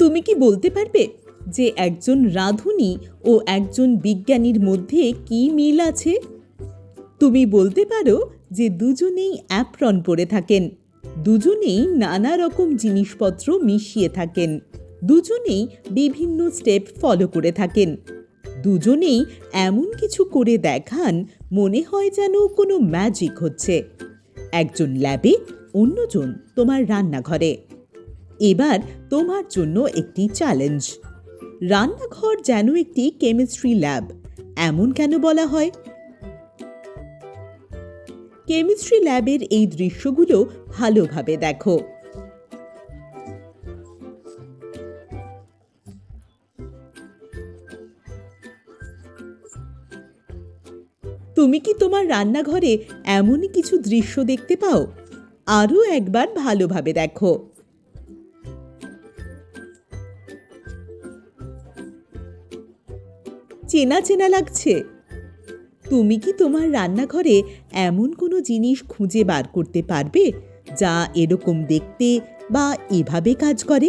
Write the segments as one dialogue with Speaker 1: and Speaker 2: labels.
Speaker 1: তুমি কি বলতে পারবে যে একজন রাঁধুনি ও একজন বিজ্ঞানীর মধ্যে কি মিল আছে? তুমি বলতে পারো যে দুজনেই অ্যাপ্রন পরে থাকেন। দুজনেই নানা রকম জিনিসপত্র মিশিয়ে থাকেন। দুজনেই বিভিন্ন স্টেপ ফলো করে থাকেন। দুজনেই এমন কিছু করে দেখান মনে হয় যেন কোনো ম্যাজিক হচ্ছে। একজন ল্যাবে, অন্যজন তোমার রান্নাঘরে। এবার তোমার জন্য একটি চ্যালেঞ্জ রান্নাঘর যেন একটি কেমিস্ট্রি ল্যাব এমন কেন বলা হয়? কেমিস্ট্রি ল্যাবের এই দৃশ্যগুলো ভালোভাবে দেখো। তুমি কি তোমার রান্নাঘরে এমনই কিছু দৃশ্য দেখতে পাও? আরও একবার ভালোভাবে দেখো। চেনা চেনা লাগছে। তুমি কি তোমার রান্নাঘরে এমন কোনো জিনিস খুঁজে বার করতে পারবে, যা এরকম দেখতে বা এভাবে কাজ করে?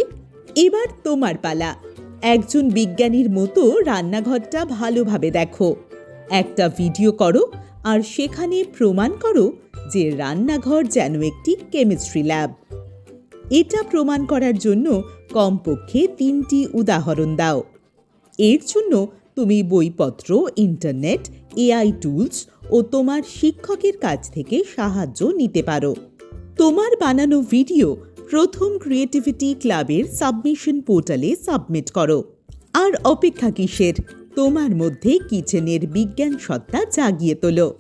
Speaker 1: এবার তোমার পালা। একজন বিজ্ঞানীর মতো রান্নাঘরটা ভালোভাবে দেখো। একটা ভিডিও করো আর সেখানে প্রমাণ করো যে রান্নাঘর যেন একটি কেমিস্ট্রি ল্যাব। এটা প্রমাণ করার জন্য কমপক্ষে তিনটি উদাহরণ দাও। এর জন্য তুমি বইপত্র ইন্টারনেট এআই টুলস ও তোমার শিক্ষকের কাছ থেকে সাহায্য নিতে পারো। তোমার বানানো ভিডিও প্রথম ক্রিয়েটিভিটি ক্লাবের সাবমিশন পোর্টালে সাবমিট করো। আর অপেক্ষা কিসের? তোমার মধ্যে কিচেনের বিজ্ঞান সত্তা জাগিয়ে তোলো।